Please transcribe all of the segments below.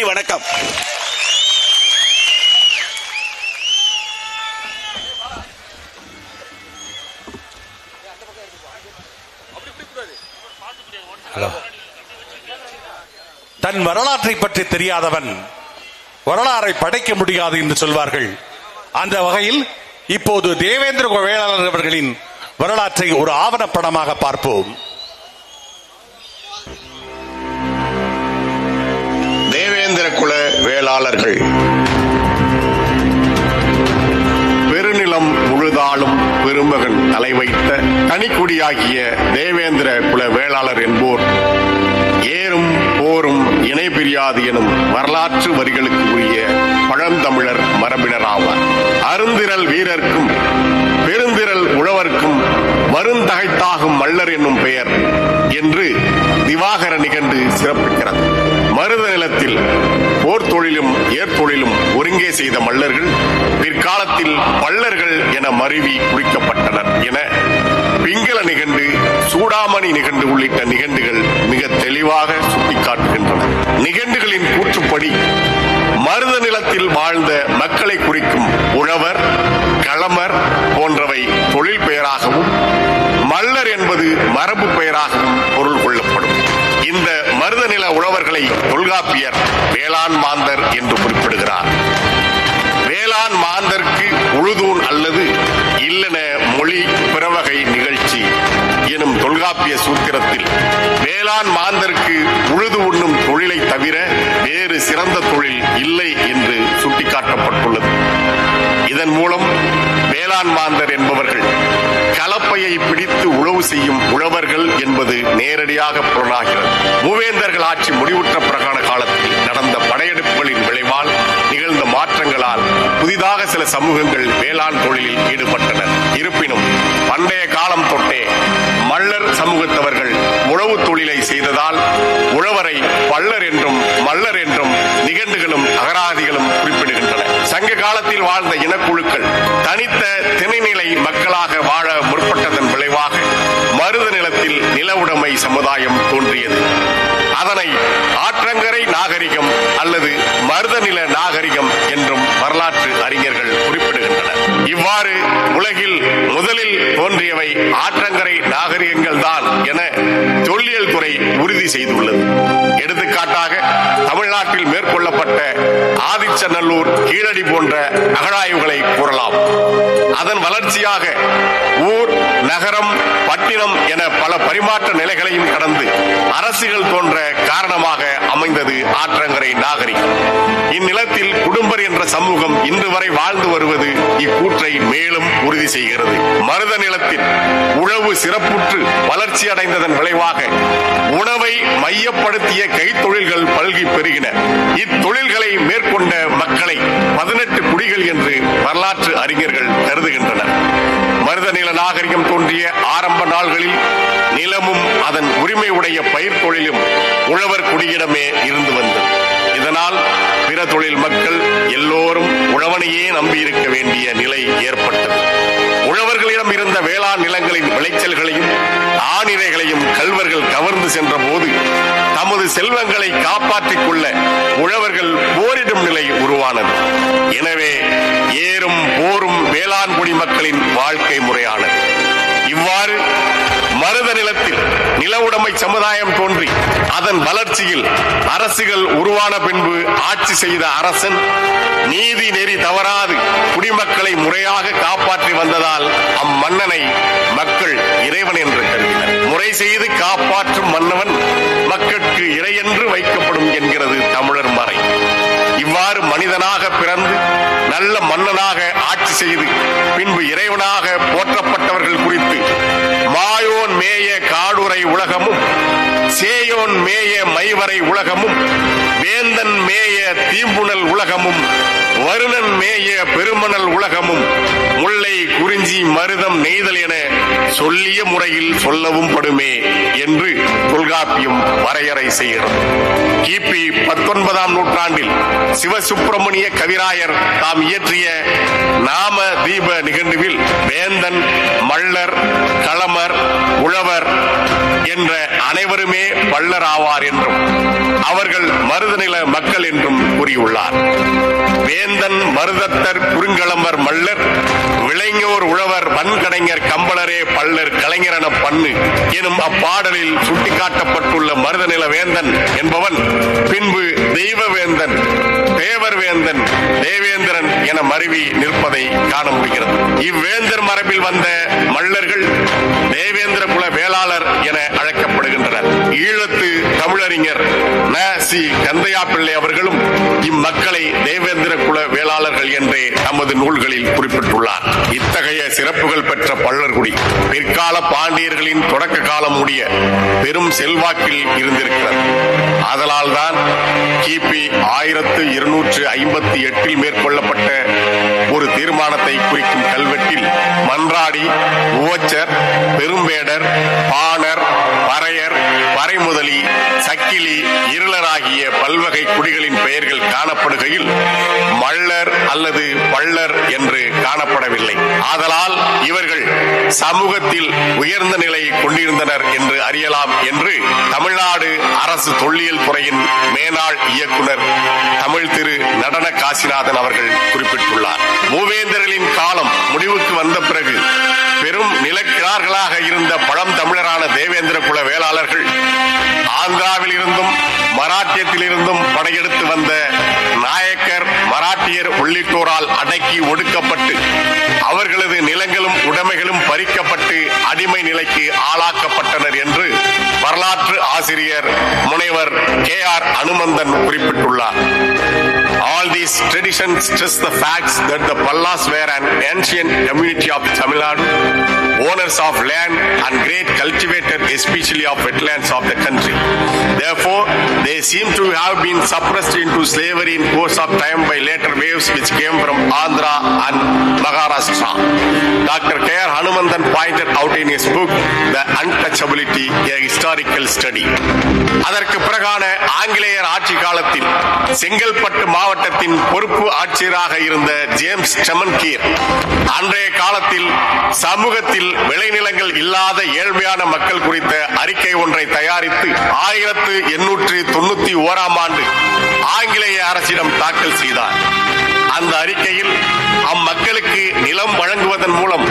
நன்றி வணக்கம். தன் வரலாற்றை பற்றி தெரியாதவன் வரலாறை படைக்க முடியாது என்று சொல்வார்கள். அந்த வகையில் இப்போது தேவேந்திர வேளாளர் அவர்களின் வரலாற்றை ஒரு ஆவணப்படமாக பார்ப்போம். தேவேந்திர வேளாளர்கள். பெருநிலம் முழுதாலும் பெருமகன் தலை வைத்த தனிக்குடியாகிய தேவேந்திர குல வேளாளர் என்போர் ஏறும் போரும் இணை பிரியாது எனும் வரலாற்று வரிகளுக்கு உரிய பழந்தமிழர் மரபினர் ஆவார் அருந்திரல் வீரர்க்கும் பெருந்திரல் உழவர்க்கும் வருந்தகைத்தாகும் மல்லர் என்னும் பெயர் என்று திவாகர நிகழ்ந்து சிறப்பிக்கிறது. மருத நிலத்தில் போர் தொழிலும் ஏர்தொழிலும் ஒருங்கே செய்த மல்லர்கள் பிற்காலத்தில் பல்லர்கள் என மருவி குறிக்கப்பட்டனர் என பிங்கள நிகண்டு சூடாமணி நிகண்டு உள்ளிட்ட நிகண்டுகள் மிக தெளிவாக சுட்டிக்காட்டுகின்றன. நிகண்டுகளின் கூற்றுப்படி மருத நிலத்தில் வாழ்ந்த மக்களை குறிக்கும் உழவர் களமர் போன்றவை தொழில் பெயராகவும் மல்லர் என்பது மரபு பெயராகவும் பொருள் கொள்ளப்படும். புலவர்களை தொல்காப்பியர் வேளாண் மாந்தர் என்று குறிப்பிடுகிறார். வேளாண் மாந்தர்க்கு உழுதூன் அல்லது இல்லன மொழி பிறவகை நிகழ்ச்சி எனும் தொல்காப்பிய சூத்திரத்தில் வேளாண் மாந்தர்க்கு உழுது உண்ணும் தொழிலை தவிர வேறு சிறந்த தொழில் இல்லை என்று சுட்டிக்காட்டப்பட்டுள்ளது. இதன் மூலம் வேளாண் மாந்தர் என்பவர்கள் கலப்பையை பிடித்து உழவு செய்யும் உழவர்கள் என்பது நேரடியாக புலனாகிறது. மூவேந்தர்கள் ஆட்சி முடிவுற்ற பிரகாண காலத்தில் நடந்த படையெடுப்புகளின் விளைவால் நிகழ்ந்த மாற்றங்களால் புதிதாக சில சமூகங்கள் வேளாண் தொழிலில் ஈடுபட்டனர். இருப்பினும் பண்டைய காலம் தொட்டே மல்லர் சமூகத்தவர்கள் உழவு தொழிலை செய்ததால் உழவரை பல்லர் என்றும் மல்லர் என்றும் காலத்தில் வாழ்ந்த இனக்குழுக்கள் தனித்த திணைநிலை மக்களாக வாழ முற்பட்டதன் விளைவாக மருத நிலத்தில் நில உடைமை சமுதாயம் தோன்றியது. அதனை ஆற்றங்கரை நாகரிகம் அல்லது மருதநில நாகரிகம் என்றும் வரலாற்று அறிஞர்கள் குறிப்பிடுகின்றனர். இவ்வாறு உலகில் முதலில் தோன்றியவை ஆற்றங்கரை நாகரிகங்கள் தான் என தொல்லியல் துறை உறுதி செய்துள்ளது. எடுத்துக்காட்டாக தமிழ்நாட்டில் மேற்கொள்ளப்பட்ட ஆதிச்சநல்லூர் கீழடி போன்ற அகழாய்வுகளை கூறலாம். அதன் வளர்ச்சியாக ஊர் நகரம் பட்டினம் என பல பரிமாற்ற நிலைகளையும் கடந்து அரசுகள் தோன்ற காரணமாக அமைந்தது ஆற்றங்கரை நாகரிகம். இந்நிலத்தில் குடும்பர் என்ற சமூகம் இன்று வரை வாழ்ந்து வருவது இக்கூற்றை மேலும் உறுதி செய்கிறது. மருத நிலத்தில் உழவு சிறப்புற்று வளர்ச்சி அடைந்ததன் விளைவாக உணவை மையப்படுத்திய கைத்தொழில்கள் பல்கி பெருகின. இத்தொழில்களை மேற்கொண்ட மக்களை பதினெட்டு குடிகள் என்று வரலாற்று அறிஞர்கள் கருதுகின்றனர். நாகரிகம் தோன்றிய ஆரம்ப நாள்களில் நிலமும் அதன் உரிமை உடைய பயிர் தொழிலும் உழவர் குடியிடமே இருந்து வந்தது. இதனால் பிற தொழில் மக்கள் எல்லோரும் உழவனையே நம்பியிருக்க வேண்டிய நிலை ஏற்பட்டது. உழவர்களிடம் இருந்த வேளாண் நிலங்களின் விளைச்சல்களையும் ஆணிரைகளையும் கல்வர்கள் கவர்ந்து சென்ற போது தமது செல்வங்களை காப்பாற்றிக் கொள்ள உழவர்கள் போரிடும் நிலை உருவானது. எனவே ஏறும் போரும் வேளாண் குடிமக்களின் வாழ்க்கை முறையானது. இவ்வாறு மருத நிலத்தில் நில உடைமை சமுதாயம் தோன்றி அதன் வளர்ச்சியில் அரசுகள் உருவான பின்பு ஆட்சி செய்த அரசன் நீதி நெறி தவறாது குடிமக்களை முறையாக காப்பாற்றி வந்ததால் அம்மன்னனை மக்கள் இறைவன் என்று கருதினர். முறை செய்து காப்பாற்றும் மன்னவன் மக்களுக்கு இறையென்று வைக்கப்படும் என்கிறது தமிழர் மறை. இவ்வாறு மனிதனாக பிறந்து நல்ல மன்னனாக ஆட்சி செய்து பின்பு இறைவனாக போற்றப்பட்டவர்கள் மேய காடுரை உலகமும் சேயோன் மேய மைவரை உலகமும் வேந்தன் மேய தீம்புணல் உலகமும் வருணன் மேய பெருமணல் உலகமும் முல்லை குறிஞ்சி மருதம் நெய்தல் என சொல்லிய முறையில் சொல்லவும் படுமே என்று தொல்காப்பியம் வரையறை செய்கிறது. கிபி பத்தொன்பதாம் நூற்றாண்டில் சிவசுப்பிரமணிய கவிராயர் தாம் இயற்றிய நாம தீப நிகழ்வில் வேந்தன் மள்ளர் களமர் உழவர் என்ற அனைவருமே பள்ளர் ஆவார் என்றும் அவர்கள் மருதநில மக்கள் என்றும் கூறியுள்ளார். வேந்தன் மருதத்தர் குறுங்களம்பர் மல்லர் விளைஞர் உழவர் வன்கடைஞர் கம்பளரே பல்லர் கலைஞரன பண்ணு எனும் அப்பாடலில் சுட்டிக்காட்டப்பட்டுள்ள மருதநில வேந்தன் என்பவன் பின்பு தெய்வ வேந்தன் தேவர் வேந்தன் தேவேந்திரன் என மருவி நிற்பதை காண முடிகிறது. இவ்வேந்தர் மரபில் வந்த மல்லர்கள் தேவேந்திர குல வேளாளர் என அழைக்க தமிழறிஞர் ந சி கந்தையா பிள்ளை அவர்களும் இம்மக்களை தேவேந்திர குல வேளாளர்கள் என்றே தமது நூல்களில் குறிப்பிட்டுள்ளார். இத்தகைய சிறப்புகள் பெற்ற பள்ளர்குடி பிற்கால பாண்டியர்களின் தொடக்க காலம் முடிய பெரும் செல்வாக்கில் இருந்திருக்கிறது. ஆதலால் தான் கிபி ஆயிரத்து இருநூற்று ஐம்பத்தி எட்டில் மேற்கொள்ளப்பட்ட ஒரு தீர்மானத்தை குறிக்கும் கல்வெட்டில் மன்றாடி உவச்சர் பெரும்பேடர் பாணர் பறையர் பறைமுதலி சக இருளராகிய பல்வகை குடிகளின் பெயர்கள் காணப்படுகையில் மள்ளர் அல்லது பள்ளர் என்று காணப்படவில்லை. ஆதலால் இவர்கள் சமூகத்தில் உயர்ந்த நிலையை கொண்டிருந்தனர் என்று அறியலாம் என்று தமிழ்நாடு அரசு தொல்லியல் துறையின் மேனாள் இயக்குனர் தமிழ் திரு நடன காசிநாதன் அவர்கள் குறிப்பிட்டுள்ளார். மூவேந்தர்களின் காலம் முடிவுக்கு வந்த பிறகு பெரும் நிலக்கிழார்களாக இருந்த பழம் தமிழரான தேவேந்திர குல வேளாளர்கள் ஆந்திராவில் இருந்தும் மராட்டியத்தில் இருந்தும் படையெடுத்து வந்த நாயக்கர் மராட்டியர் உள்ளிட்டோரால் அடக்கி ஒடுக்கப்பட்டு அவர்களது நிலங்களும் உடைமைகளும் பறிக்கப்பட்டு அடிமை நிலைக்கு ஆளாக்கப்பட்டனர் என்று வரலாற்று ஆசிரியர் முனைவர் கே ஆர் அனுமந்தன் குறிப்பிட்டுள்ளார். All these traditions stress the facts that the Pallas were an ancient community of Tamil Nadu, owners of land and great cultivated, especially of wetlands of the country. Therefore, they seem to have been suppressed into slavery in course of time by later waves which came from Andhra and Maharashtra. Dr. K. R. Hanumandan pointed out in his book, The Untouchability, a Historical Study. அதற்கு பிறகான ஆங்கிலேயர் ஆட்சி காலத்தில் செங்கல்பட்டு மாவட்டத்தின் பொறுப்பு ஆட்சியராக இருந்த James செமன்கீர் அன்றைய காலத்தில் சமூகத்தில் விளைநிலங்கள் இல்லாத ஏழ்மையான மக்கள் குறித்த அறிக்கை ஒன்றை தயாரித்து ஆயிரத்து எண்ணூற்று தொண்ணூத்தி ஓராம் ஆண்டு ஆங்கிலேய அரசிடம் தாக்கல் செய்தார். அந்த அறிக்கையில் அம்மக்களுக்கு நிலம் வழங்குவதன் மூலம்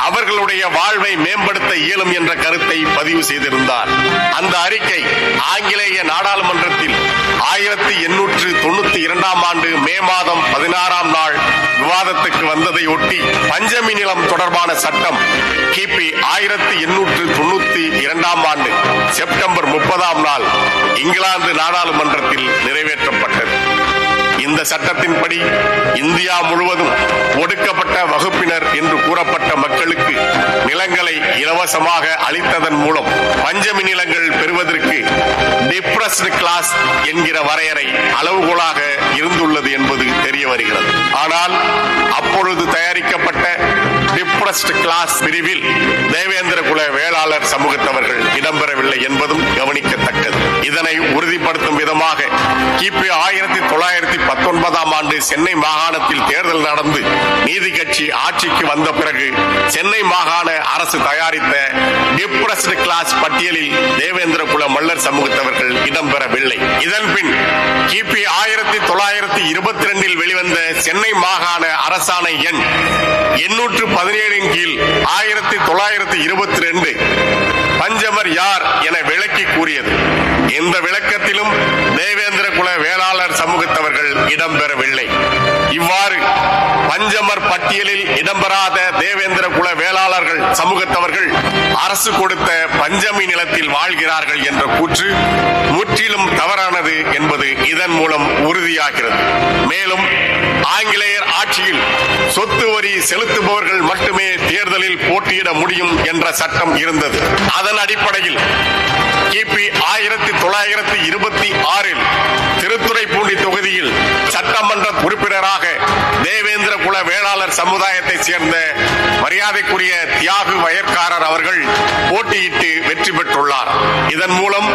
அவர்களுடைய வாழ்வை மேம்படுத்த இயலும் என்ற கருத்தை பதிவு செய்திருந்தார். அந்த அறிக்கை ஆங்கிலேய நாடாளுமன்றத்தில் ஆயிரத்தி எண்ணூற்று தொண்ணூத்தி இரண்டாம் ஆண்டு மே மாதம் பதினாறாம் நாள் விவாதத்துக்கு வந்ததை ஒட்டி பஞ்சமி நிலம் தொடர்பான சட்டம் கிபி ஆயிரத்தி எண்ணூற்று தொண்ணூத்தி இரண்டாம் ஆண்டு செப்டம்பர் முப்பதாம் நாள் இங்கிலாந்து நாடாளுமன்றத்தில் நிறைவேற்றப்பட்டது. இந்த சட்டத்தின்படி இந்தியா முழுவதும் ஒடுக்கப்பட்ட வகுப்பினர் என்று கூறப்பட்ட மக்களுக்கு நிலங்களை இலவசமாக அளித்ததன் மூலம் பஞ்சமி நிலங்கள் பெறுவதற்கு டிப்ரஸ்டு கிளாஸ் என்கிற வரையறை அளவுகோலாக இருந்துள்ளது என்பது தெரிய வருகிறது. ஆனால் அப்பொழுது தயாரிக்கப்பட்ட டிப்ரஸ்ட் கிளாஸ் பிரிவில் தேவேந்திர குல வேளாளர் சமூகத்தவர்கள் இடம்பெறவில்லை என்பதும் கவனிக்கத்தக்கது. இதனை உறுதிப்படுத்தும் விதமாக கிபி ஆயிரத்தி தொள்ளாயிரத்தி பத்தொன்பதாம் ஆண்டு சென்னை மாகாணத்தில் தேர்தல் நடந்து நீதி கட்சி ஆட்சிக்கு வந்த பிறகு சென்னை மாகாண அரசு தயாரித்த டிப்ரஸ்டு கிளாஸ் பட்டியலில் தேவேந்திர குல மல்லர் சமூகத்தவர்கள் இடம்பெறவில்லை. இதன் பின் கிபி ஆயிரத்தி தொள்ளாயிரத்தி இருபத்தி ரெண்டில் வெளிவந்த சென்னை மாகாண அரசாணை எண் எண்ணூற்று பதினேழு பதினேழின் கீழ் ஆயிரத்தி தொள்ளாயிரத்தி இருபத்தி ரெண்டு பஞ்சமர் யார் என விளக்கி கூறியது. இந்த விளக்கத்திலும் தேவேந்திர குல வேளாளர் சமூகத்தவர்கள் இடம்பெறவில்லை இவ்வாறு பஞ்சமர் பட்டியலில் இடம்பெறாத தேவேந்திர குல வேளாளர்கள் சமூகத்தவர்கள் அரசு கொடுத்த பஞ்சமி நிலத்தில் வாழ்கிறார்கள் என்ற கூற்று முற்றிலும் தவறானது என்பது இதன் மூலம் உறுதியாகிறது. மேலும் ஆங்கிலேயர் ஆட்சியில் சொத்து வரி செலுத்துபவர்கள் மட்டுமே தேர்தலில் போட்டியிட முடியும் என்ற சட்டம் இருந்தது. அதன் அடிப்படையில் கிபி ஆயிரத்தி தொள்ளாயிரத்தி இருபத்தி ஆறில் திருத்துறைப்பூண்டி தொகுதியில் சட்டமன்ற உறுப்பினராக பல்லர் சமுதாயத்தைச் சேர்ந்த மரியாதைக்குரிய தியாகு வயற்காரர் அவர்கள் போட்டியிட்டு வெற்றி பெற்றுள்ளார். இதன் மூலம்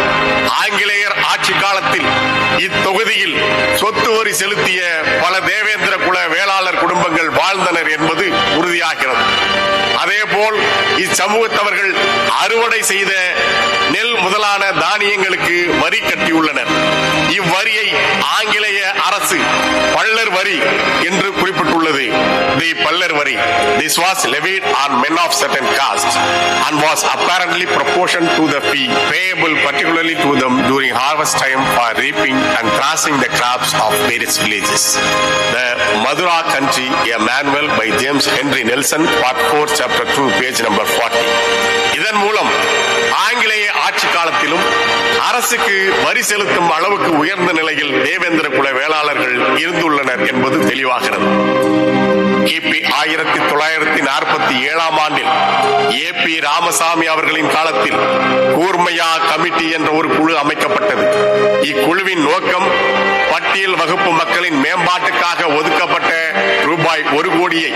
ஆங்கிலேயர் ஆட்சி காலத்தில் இத்தொகுதியில் சொத்து வரி செலுத்திய பல தேவேந்திர குல வேளாளர் குடும்பங்கள் வாழ்ந்தனர் என்பது உறுதியாகிறது. இச்சமூகத்தவர்கள் அறுவடை செய்த நெல் முதலான தானியங்களுக்கு வரி கட்டியுள்ளனர். இவ்வரியை ஆங்கிலேய அரசு பள்ளர் வரி என்று குறிப்பிடப்பட்டுள்ளது the Pallar vari this was levied on men of certain caste and was apparently proportion to the fee payable particularly to them during harvest time for reaping and crossing the crops of various villages the Madura country a manual by James Henry Nelson part four chapter two page number forty இதன் மூலம் ஆங்கிலேய ஆட்சி காலத்திலும் அரசுக்கு வரி செலுத்தும் அளவுக்கு உயர்ந்த நிலையில் தேவேந்திர குல வேளாளர்கள் இருந்துள்ளனர் என்பது தெளிவாகிறது கிபி ஆயிரத்தி தொள்ளாயிரத்தி நாற்பத்தி ஏழாம் ஆண்டில் ஏ பி ராமசாமி அவர்களின் காலத்தில் கூர்மையா கமிட்டி என்ற ஒரு குழு அமைக்கப்பட்டது. இக்குழுவின் நோக்கம் பட்டியல் வகுப்பு மக்களின் மேம்பாட்டுக்காக ஒதுக்கப்பட்ட ரூபாய் ஒரு கோடியை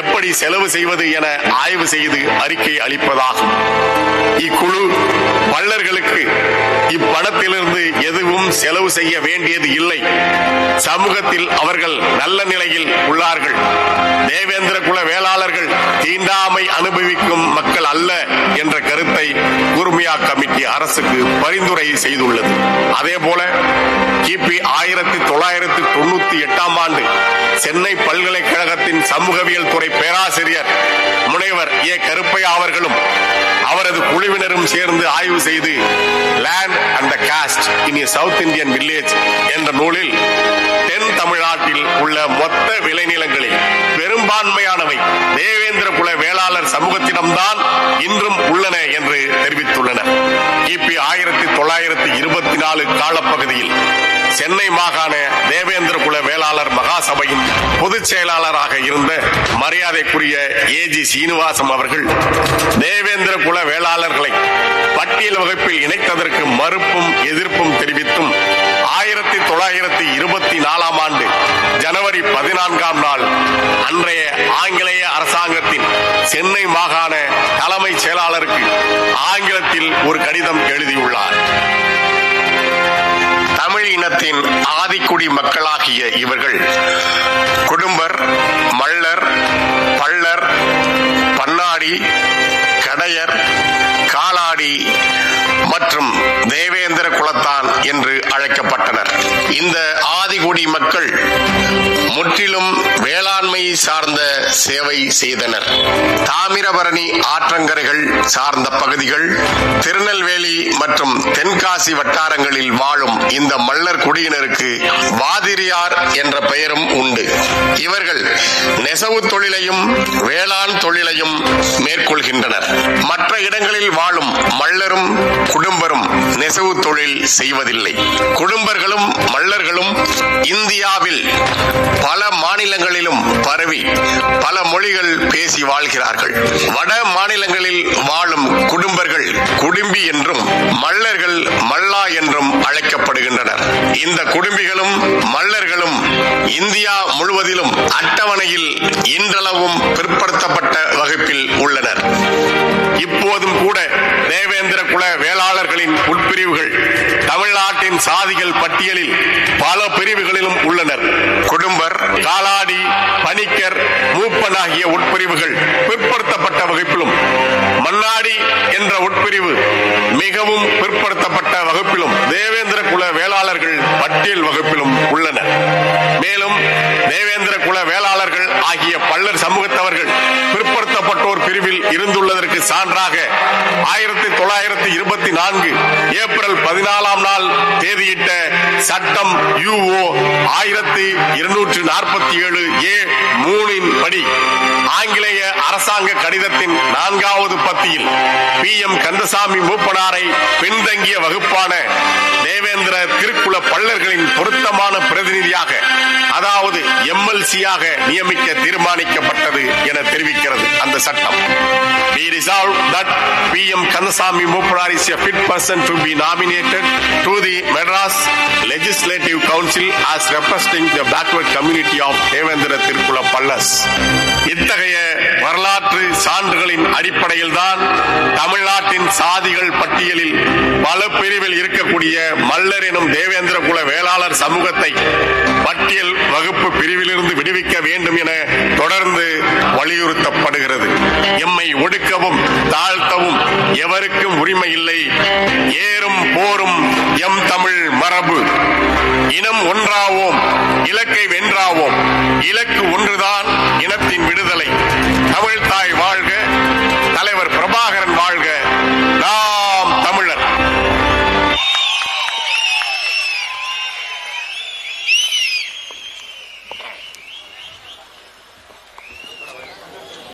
எப்படி செலவு செய்வது என ஆய்வு செய்து அறிக்கை அளிப்பதாகும். இக்குழு பள்ளர்களுக்கு இப்பணத்திலிருந்து எதுவும் செலவு செய்ய வேண்டியது இல்லை. சமூகத்தில் அவர்கள் நல்ல நிலையில் உள்ளார்கள். தேவேந்திர குல வேளாளர்கள் தீண்டாமை அனுபவிக்கும் மக்கள் அல்ல என்ற கருத்தை குர்மியா கமிட்டி அரசுக்கு பரிந்துரை செய்துள்ளது. அதே போல கிபி ஆயிரத்தி தொள்ளாயிரத்தி தொண்ணூத்தி எட்டாம் ஆண்டு சென்னை பல்கலைக்கழகத்தின் சமூகவியல் துறை பேராசிரியர் முனைவர் ஏ. கருப்பையா அவர்களும் அவரது குழுவினரும் சேர்ந்து ஆய்வு செய்து land and caste in South Indian village என்ற நூலில் மட்டும்தான் இன்றும் உள்ளன என்று தெரிவித்துள்ளனர். கிபி ஆயிரத்தி தொள்ளாயிரத்தி இருபத்தி நாலு காலப்பகுதியில் சென்னை மாகாண தேவேந்திர குல வேளாளர் மகாசபையின் பொதுச் செயலாளராக இருந்த மரியாதைக்குரிய ஏ ஜி சீனிவாசம் அவர்கள் தேவேந்திர குல வேளாளர்களை பட்டியல் வகுப்பில் இணைத்ததற்கு மறுப்பும் எதிர்ப்பும் தெரிவித்தும் ஆயிரத்தி தொள்ளாயிரத்தி இருபத்தி நாலாம் ஆண்டு ஜனவரி பதினான்காம் நாள் அன்றைய ஆங்கில சென்னை மாகாண தலைமைச் செயலாளருக்கு ஆங்கிலத்தில் ஒரு கடிதம் எழுதியுள்ளார். தமிழ் இனத்தின் ஆதிக்குடி மக்களாகிய இவர்கள் குடும்பர் மள்ளர் பள்ளர் பன்னாடி கடையர் காலாடி மற்றும் தேவேந்திர குலத்தான் என்று அழைக்கப்பட்டனர். இந்த ஆதிகுடி மக்கள் முற்றிலும் வேளாண்மை சார்ந்த சேவை செய்தனர். தாமிரபரணி ஆற்றங்கரைகள் சார்ந்த பகுதிகள் திருநெல்வேலி மற்றும் தென்காசி வட்டாரங்களில் வாழும் இந்த மல்லர் குடியினருக்கு வாதிரியார் என்ற பெயரும் உண்டு. இவர்கள் நெசவு தொழிலையும் வேளாண் தொழிலையும் மேற்கொள்கின்றனர். மற்ற இடங்களில் வாழும் மல்லரும் குடும்பரும் நெசவு தொழில் செய்வதில்லை. குடும்பர்களும் மல்லர்களும் இந்தியாவில் பல மாநிலங்களிலும் பரவி பல மொழிகள் பேசி வாழ்கிறார்கள். வட மாநிலங்களில் வாழும் குடும்பர்கள் குடும்பி என்றும் மல்லர்கள் மல்லா என்றும் அழைக்கப்படுகின்றனர். இந்த குடும்பிகளும் மல்லர்களும் இந்தியா முழுவதிலும் அட்டவணையில் இன்றளவும் பிற்படுத்தப்பட்ட வகுப்பில் உள்ளனர். இப்போதும் கூட தேவேந்திர குல வேளாளர்களின் உட்பிரிவுகள் தமிழ்நாட்டின் சாதிகள் பட்டியலில் பல பிரிவுகளிலும் உள்ளனர். குடும்பர் காலாடி பணிக்கர் மூப்பன் ஆகிய உட்பிரிவுகள் பிற்படுத்தப்பட்ட வகுப்பிலும் மன்னாடி என்ற உட்பிரிவு மிகவும் பிற்படுத்தப்பட்ட வகுப்பிலும் தேவேந்திர குல வேளாளர்கள் பட்டியல் வகுப்பிலும் உள்ளனர். மேலும் தேவேந்திர குல வேளாளர்கள் ஆகிய பல்லர் சமூகத்தவர்கள் பிரிவில் இருந்துள்ளதற்கு சான்றாக ஆயிரத்தி தொள்ளாயிரத்தி இருபத்தி நான்கு ஏப்ரல் பதினாலாம் நாள் தேதியிட்ட சட்டம் யூஓ ஆயிரத்தி இருநூற்று நாற்பத்தி ஏழு ஏ மூணின் படி ஆங்கிலேய அரசாங்க கடிதத்தின் நான்காவது பத்தியில் பி எம் கந்தசாமி மூப்பனாரை பின்தங்கிய வகுப்பான தேவேந்திர திருக்குல பள்ளர்களின் பொருத்தமான பிரதிநிதியாக அதாவது எம்எல்சியாக நியமிக்க தீர்மானிக்கப்பட்டது என தெரிவிக்கிறது அந்த சட்டம். We resolve that P.M. Kandasamy Muparar is a fit person to be nominated to the Madras Legislative Council as representing the backward community of Devendra திருக்குல Pallas. இத்தகைய வரலாற்று சான்றுகளின் அடிப்படையில் தான் தமிழ்நாட்டின் சாதிகள் பட்டியலில் பல பிரிவில் இருக்கக்கூடிய மல்லர் எனும் தேவேந்திர குல வேளாளர் சமூகத்தை பட்டியல் வகுப்பு பிரிவிலிருந்து விடுவிக்க வேண்டும் என தொடர்ந்து வலியுறுத்தப்படுகிறது. எம்மை ஒடுக்கவும் தாழ்த்தவும் எவருக்கும் உரிமை இல்லை. ஏறும் போரும் எம் தமிழ் மரபு. இனம் ஒன்றாவோம் இலக்கை வென்றாவோம். இலக்கு ஒன்றுதான் இனத்தின் விடுதலை. தமிழ் தாய் வாழ்க. தலைவர் பிரபாகரன்